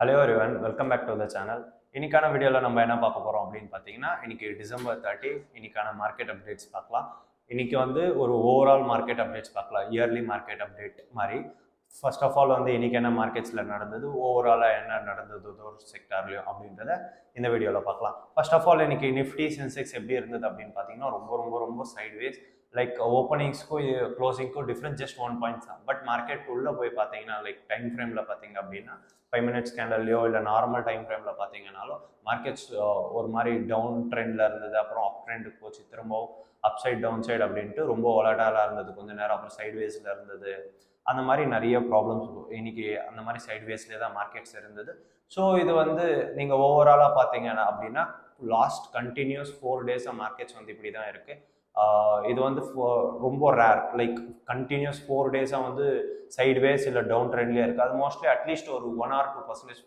Hello ஒருவன் welcome back to the channel இன்னைக்கான வீடியோவில் நம்ம என்ன பார்க்க போகிறோம் அப்படின்னு பார்த்தீங்கன்னா இன்னைக்கு டிசம்பர் தேர்ட்டி இன்னைக்கான மார்க்கெட் அப்டேட்ஸ் பார்க்கலாம். இன்னைக்கு வந்து ஒரு ஓவரால் மார்க்கெட் அப்டேட்ஸ் பார்க்கலாம். இயர்லி மார்க்கெட் அப்டேட் மாதிரி. ஃபர்ஸ்ட் ஆஃப் ஆல் வந்து இன்னைக்கு என்ன மார்க்கெட்ஸில் நடந்தது ஓவராலாக என்ன நடந்தது ஒரு செக்டார்லையும் அப்படின்றத இந்த வீடியோவில் பார்க்கலாம். ஃபர்ஸ்ட் ஆஃப் ஆல் இன்றைக்கி நிஃப்டி சென்செக்ஸ் எப்படி இருந்தது அப்படின்னு பார்த்தீங்கன்னா ரொம்ப ரொம்ப ரொம்ப சைட்வேஸ் லைக் ஓப்பனிங்ஸ்க்கும் க்ளோசிங்க்கும் டிஃப்ரெண்ட் ஜஸ்ட் ஒன் பாயிண்ட்ஸ் தான். பட் மார்க்கெட் உள்ளே போய் பார்த்தீங்கன்னா லைக் டைம் ஃப்ரேமில் பார்த்தீங்க அப்படின்னா ஃபைவ் மினிட்ஸ் கேண்டல்லையோ இல்லை நார்மல் டைம் ஃப்ரேமில் பார்த்தீங்கன்னாலும் மார்க்கெட்ஸ் ஒரு மாதிரி டவுன் ட்ரெண்டில் இருந்தது அப்புறம் அப் ட்ரெண்டுக்கு போச்சு திரும்பவும் அப் சைட் டவுன் சைடு அப்படின்ட்டு ரொம்ப ஒலட்டாலாக இருந்தது. கொஞ்ச நேரம் அப்புறம் சைட்வேஸில் இருந்தது. அந்த மாதிரி நிறைய ப்ராப்ளம்ஸ் இன்னைக்கு அந்த மாதிரி சைட்வேஸ்லேயே தான் மார்க்கெட்ஸ் இருந்தது. ஸோ இது வந்து நீங்கள் ஓவராலாக பார்த்தீங்கன்னா அப்படின்னா லாஸ்ட் கண்டினியூஸ் ஃபோர் டேஸாக மார்க்கெட்ஸ் வந்து இப்படி தான் இருக்குது இது வந்து ரொம்ப ரேர் லைக் கண்டினியூஸ் ஃபோர் டேஸாக வந்து சைட்வேஸ் இல்லை டவுன் ட்ரெண்ட்லேயே இருக்குது அது மோஸ்ட்லி அட்லீஸ்ட் ஒரு ஒன் ஆர் டூ பர்சன்டேஜ்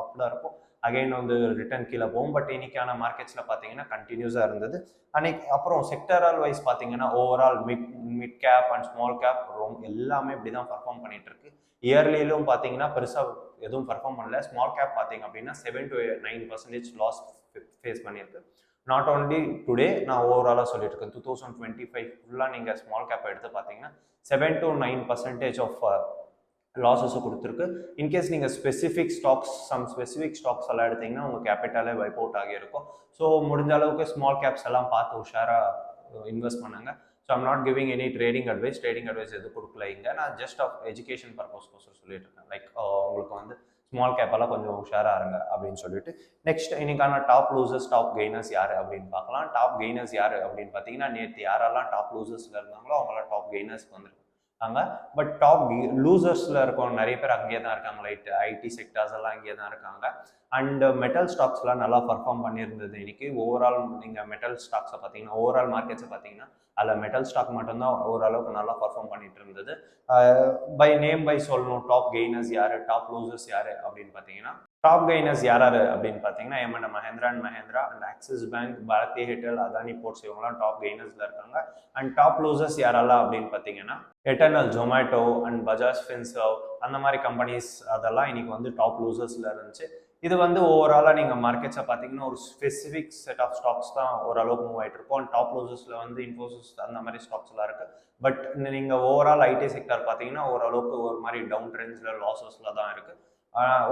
அப்பில் இருக்கும். அகைன் வந்து ரிட்டர்ன் கீழே போகும். பட் இன்னைக்கான மார்க்கெட்ஸில் பார்த்தீங்கன்னா கண்டினியூஸாக இருந்தது. அன்னைக்கு அப்புறம் செக்டரால் வைஸ் பார்த்தீங்கன்னா overall mid mid cap and small cap ரொம்ப எல்லாமே இப்படி தான் பர்ஃபார்ம் பண்ணிட்டு இருக்கு. இயர்லியிலும் பார்த்தீங்கன்னா பெருசாக எதுவும் பர்ஃபார்ம் பண்ணல. ஸ்மால் கேப் பார்த்தீங்க அப்படின்னா seven to nine percentage loss face பண்ணியிருக்கு. நாட் ஓன்லி டுடே நான் ஓவராலாக சொல்லிட்டு இருக்கேன் டூ தௌசண்ட் டுவெண்ட்டி ஃபைவ் ஃபுல்லாக நீங்கள் ஸ்மால் கேப் எடுத்து பார்த்தீங்கன்னா seven to nine percentage of லாஸஸும் கொடுத்துருக்கு. இன்கேஸ் நீங்கள் specific stocks some specific stocks எல்லாம் எடுத்தீங்கன்னா உங்கள் கேபிட்டலே வைப் அவுட் ஆகியிருக்கும். ஸோ முடிஞ்ச அளவுக்கு ஸ்மால் கேப்ஸ் எல்லாம் பார்த்து உஷாராக இன்வெஸ்ட் uh, பண்ணுங்க. So I'm not giving any trading advice trading advice எதுவும் கொடுக்கல இங்கே. நான் ஜஸ்ட் ஆஃப் எஜுகேஷன் பர்பஸ்க்கோசம் சொல்லிட்டு இருக்கேன் லைக் uh, உங்களுக்கு வந்து ஸ்மால் கேப்பெல்லாம் கொஞ்சம் உஷாராக இருங்க அப்படின்னு சொல்லிட்டு. நெக்ஸ்ட் இன்னைக்கான டாப் லூசர்ஸ் டாப் கெய்னர்ஸ் யார் அப்படின்னு பார்க்கலாம். டாப் கெய்னர்ஸ் யார் அப்படின்னு பார்த்தீங்கன்னா நேற்று யாரெல்லாம் டாப் லூசர்ஸில் இருந்தாங்களோ அவங்களாம் டாப் கெய்னர்ஸ்க்கு வந்துருக்காங்க. பட் டாப் லூசர்ஸில் இருக்கவங்க நிறைய பேர் அங்கேயே தான் இருக்காங்க லைட் ஐடி செக்டர்ஸ் எல்லாம் அங்கேயே தான் இருக்காங்க. அண்ட் மெட்டல் ஸ்டாக்ஸ்லாம் நல்லா பர்ஃபார்ம் பண்ணியிருந்தது. இன்னைக்கு ஓவரால் நீங்கள் மெட்டல் ஸ்டாக்ஸை பார்த்தீங்கன்னா ஓவரால் மார்க்கெட்ஸை பார்த்தீங்கன்னா அதில் மெட்டல் ஸ்டாக் மட்டும்தான் ஓரளவுக்கு நல்லா பர்ஃபார்ம் பண்ணிட்டு இருந்தது பை நேம் பை சொல்லணும் டாப் கெய்னர்ஸ் யார் டாப் லூசர்ஸ் யார் அப்படின்னு பார்த்தீங்கன்னா டாப் கெய்னர்ஸ் யார் அப்படின்னு பார்த்தீங்கன்னா M N Mahindra and Mahindra and Axis Bank Bharti Airtel Adani Ports இவங்கலாம் டாப் கெய்னர்ஸில் இருக்காங்க. அண்ட் டாப் லூசர்ஸ் யாரெல்லாம் அப்படின்னு பார்த்தீங்கன்னா எட்டர்னல் ஜொமேட்டோ அண்ட் பஜாஜ் ஃபின்சர்வ் அந்த மாதிரி கம்பெனிஸ் அதெல்லாம் இன்னைக்கு வந்து டாப் லூசர்ஸில் இருந்துச்சு. இது வந்து ஓவராலாக நீங்கள் மார்க்கெட்ஸை பார்த்தீங்கன்னா ஒரு ஸ்பெசிஃபிக் செட் ஆஃப் ஸ்டாக்ஸ் தான் ஓரளவுக்கு மூவ் ஆகிட்டு இருக்கும். அண்ட் டாப் லோசஸில் வந்து இன்ஃபோசிஸ் அந்த மாதிரி ஸ்டாக்ஸ்லாம் இருக்கு. பட் நீங்கள் ஓவரால் ஐடி செக்டர் பார்த்தீங்கன்னா ஓரளவுக்கு ஒரு மாதிரி டவுன் ட்ரெண்ட்ஸில் லாஸஸில் தான் இருக்கு.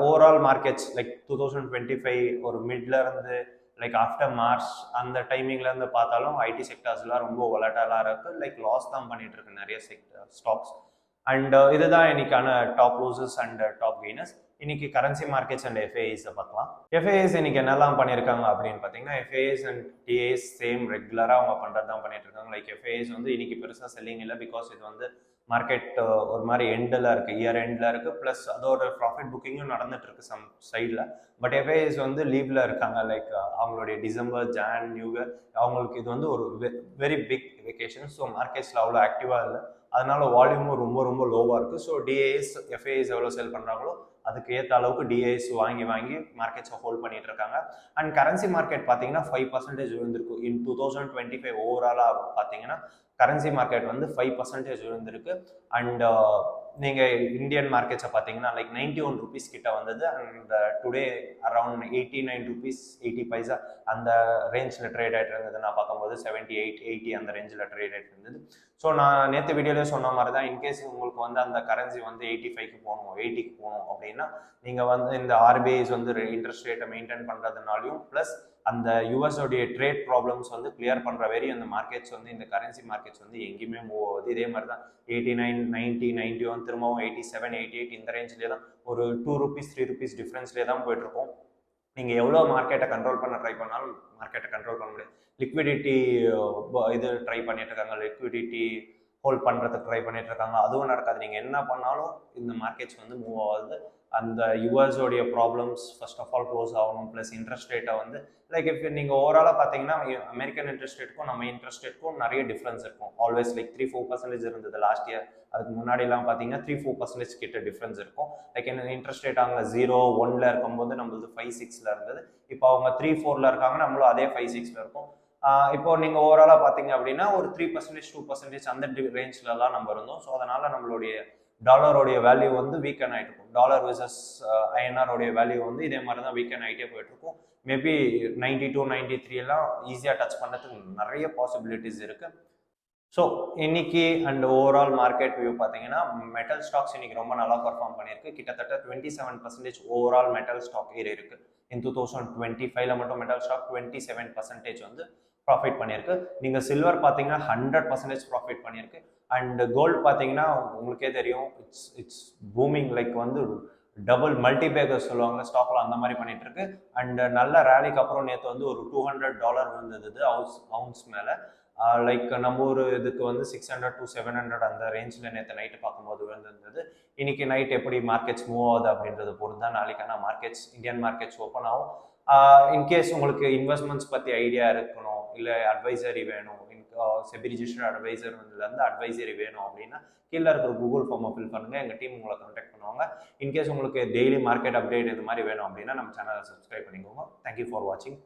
Overall markets like two thousand twenty five ஒரு மிட்ல இருந்து லைக் ஆஃப்டர் மார்ச் அந்த டைமிங்ல இருந்து பார்த்தாலும் ஐடி செக்டர்ஸ்லாம் ரொம்ப ஒலட்டாலாக இருக்கு. லைக் லாஸ் தான் பண்ணிட்டு இருக்கு நிறைய செக்டர் ஸ்டாக்ஸ் அண்ட் இதுதான் இன்னைக்கான top losses and top gainers இன்னைக்கு கரன்சி மார்க்கெட்ஸ் அண்ட் எஃப்ஏஐஸை பார்க்கலாம். எஃப்ஏஎஸ் இன்னைக்கு என்னெல்லாம் பண்ணியிருக்காங்க அப்படின்னு பார்த்தீங்கன்னா எஃப்ஏஎஸ் அண்ட் டிஏஎஸ் சேம் ரெகுலராக அவங்க பண்ணுறது தான் பண்ணிட்டு இருக்காங்க. லைக் எஃப்ஏஎஸ் வந்து இன்னைக்கு பெருசாக செல்லிங் இல்லை பிகாஸ் இது வந்து மார்க்கெட் ஒரு மாதிரி எண்டில் இருக்குது இயர் எண்டில் இருக்குது ப்ளஸ் அதோட ப்ராஃபிட் புக்கிங்கும் நடந்துட்டு இருக்கு சம் சைடில் பட் எஃப்ஐஎஸ் வந்து லீவில் இருக்காங்க. லைக் அவங்களுடைய டிசம்பர் ஜான் நியூ இயர் அவங்களுக்கு இது வந்து ஒரு வெரி பிக் வெக்கேஷன் ஸோ மார்க்கெட்ஸில் அவ்வளோ ஆக்டிவாக இல்லை. அதனால வால்யூமும் ரொம்ப ரொம்ப லோவாக இருக்குது ஸோ டிஏஎஸ் எஃப்ஐஎஸ் எவ்வளோ செல் பண்ணுறாங்களோ அதுக்கு ஏற்ற அளவுக்கு டிஏஎஸ் வாங்கி வாங்கி மார்க்கெட்ஸை ஹோல்ட் பண்ணிட்டு இருக்காங்க. அண்ட் கரன்சி மார்க்கெட் பார்த்தீங்கன்னா ஃபைவ் பர்சன்டேஜ் விழுந்திருக்கும் in two thousand twenty five ஓவராலாக பார்த்தீங்கன்னா கரன்சி மார்க்கெட் வந்து ஃபைவ் பர்சன்டேஜ் விழுந்திருக்கு அண்ட் நீங்கள் இந்தியன் மார்க்கெட்ஸை பார்த்தீங்கன்னா லைக் நைன்டி ஒன் ருபீஸ் கிட்ட வந்தது. And today around eighty nine rupees eighty paisa அந்த ரேஞ்சில் ட்ரேட் ஆகிட்டு இருந்தது. நான் பார்க்கும்போது செவன்ட்டி எயிட் எயிட்டி அந்த ரேஞ்சில் ட்ரேட் ஆகிட்டு இருந்தது. ஸோ நான் நேற்று வீடியோலேயே சொன்ன மாதிரி தான் இன்கேஸ் உங்களுக்கு வந்து அந்த கரன்சி வந்து எயிட்டி ஃபைவ்க்கு போகணும் எயிட்டிக்கு போகணும் அப்படின்னா நீங்கள் வந்து இந்த ஆர்பிஐஸ் வந்து இன்ட்ரெஸ்ட் ரேட்டை மெயின்டைன் பண்ணுறதுனாலையும் ப்ளஸ் அந்த யூஎஸோடைய ட்ரேட் ப்ராப்ளம்ஸ் வந்து கிளியர் பண்ணுற வரையும் அந்த மார்க்கெட்ஸ் வந்து இந்த கரன்சி மார்க்கெட்ஸ் வந்து எங்கேயுமே மூவ் ஆகுது. இதே மாதிரி தான் eighty nine ninety ninety one திரும்பவும் எயிட்டி செவன் எயிட்டி எயிட் இந்த ரேஞ்சிலே தான் ஒரு டூ ருபீஸ் த்ரீ ருபீஸ் டிஃப்ரென்ஸ்லேயே தான் போயிட்டுருக்கோம். நீங்கள் எவ்வளோ மார்க்கெட்டை கண்ட்ரோல் பண்ண ட்ரை பண்ணாலும் மார்க்கெட்டை கண்ட்ரோல் பண்ண முடியாது. லிக்விடிட்டி இது ட்ரை பண்ணிட்டு இருக்காங்க. லிக்விடிட்டி ஹோல்ட் பண்ணுறதுக்கு ட்ரை பண்ணிட்டு இருக்காங்க. அதுவும் நடக்காது. நீங்கள் என்ன பண்ணாலும் இந்த மார்க்கெட்ஸ் வந்து மூவ் ஆகுது. அந்த யூஎஸோடைய problems first of all close ஆகணும். ப்ளஸ் இன்ட்ரெஸ்ட் ரேட்டை வந்து லைக் இஃப் நீங்கள் ஓவராலாக பார்த்தீங்கன்னா அமெரிக்கன் இன்ட்ரெஸ்ட் ரேட்க்கும் நம்ம இன்ட்ரெஸ்ட் ரேட்க்கும் நிறைய டிஃப்ரென்ஸ் இருக்கும். Always like three four percentage இருந்தது லாஸ்ட் இயர் அதுக்கு முன்னாடிலாம் பார்த்தீங்கன்னா த்ரீ ஃபோர் பர்சன்டேஜ் கிட்ட டிஃப்ரென்ஸ் இருக்கும். லைக் என்ன இன்ட்ரெஸ்ட் ரேட் அங்கே ஜீரோ ஒன்ல இருக்கும்போது நம்மளது ஃபைவ் சிக்ஸில் இருந்தது. இப்போ அவங்க த்ரீ ஃபோரில் இருக்காங்க நம்மளும் அதே ஃபைவ் சிக்ஸில் இருக்கும். இப்போ நீங்கள் ஓவராலாக பார்த்தீங்க அப்படின்னா ஒரு த்ரீ பர்சன்டேஜ் டூ பர்சன்டேஜ் அந்த ரேஞ்சிலலாம் நம்ம இருந்தோம். ஸோ அதனால நம்மளுடைய டாலரோடைய வேல்யூ வந்து வீக்கன் ஆகிட்டு இருக்கும். டாலர் விசஸ் ஐஎன்ஆரோடைய வேல்யூ வந்து இதே மாதிரி தான் வீக்கன் ஆகிட்டே போயிட்டு இருக்கும். Maybe ninety two ninety three எல்லாம் ஈஸியாக டச் பண்ணுறதுக்கு நிறைய பாசிபிலிட்டிஸ் இருக்குது ஸோ இன்னைக்கு அண்ட் ஓவரால் மார்க்கெட் வியூ பார்த்தீங்கன்னா மெட்டல் ஸ்டாக்ஸ் இன்னைக்கு ரொம்ப நல்லா பர்ஃபார்ம் பண்ணியிருக்கு. கிட்டத்தட்ட twenty seven percentage overall metal stock ஏறி இருக்கு. இன் டூ தௌசண்ட் டுவெண்ட்டி ஃபைவ்ல மட்டும் metal stock twenty seven percentage வந்து ப்ராஃபிட் பண்ணியிருக்கு. நீங்கள் சில்வர் பார்த்தீங்கன்னா ஹண்ட்ரட் பர்சன்டேஜ் ப்ராஃபிட் பண்ணியிருக்கு. அண்ட் கோல்டு பார்த்தீங்கன்னா உங்களுக்கே தெரியும் இட்ஸ் இட்ஸ் பூமிங் லைக் வந்து டபுள் மல்டி பேக்கர் சொல்லுவாங்க ஸ்டாக்ல அந்த மாதிரி பண்ணிட்டு இருக்கு அண்ட் நல்ல ரேலிக்கு அப்புறம் நேற்று வந்து ஒரு டூ ஹண்ட்ரட் டாலர் வந்தது அவுன்ஸ் அவுன்ஸ் மேலே. லைக் நம்ம ஒரு இதுக்கு வந்து six hundred to seven hundred அந்த ரேஞ்சில் நேற்று நைட்டு பார்க்கும்போது விழுந்திருந்தது. இன்னைக்கு நைட் எப்படி மார்க்கெட்ஸ் மூவ் ஆகுது அப்படின்றத பொறுத்து தான் நாளைக்கான மார்க்கெட்ஸ் இந்தியன் மார்க்கெட்ஸ் ஓப்பன் ஆகும். இன்கேஸ் உங்களுக்கு இன்வெஸ்ட்மெண்ட்ஸ் பற்றி ஐடியா இருக்கணும் இல்லை அட்வைசரி வேணும் செபி அட்வைசர் வந்து அட்வைசரி வேணும் அப்படின்னா கீழே இருக்கிற கூகுள் ஃபார்மை ஃபில் பண்ணுங்கள் எங்கள் டீம் உங்களை கான்டாக்ட் பண்ணுவாங்க. இன்கேஸ் உங்களுக்கு டெய்லி மார்க்கெட் அப்டேட் இந்த மாதிரி வேணும் அப்படின்னா நம்ம சேனலை சப்ஸ்கிரைப் பண்ணிக்கோங்க. தேங்க்யூ ஃபார் வாட்சிங்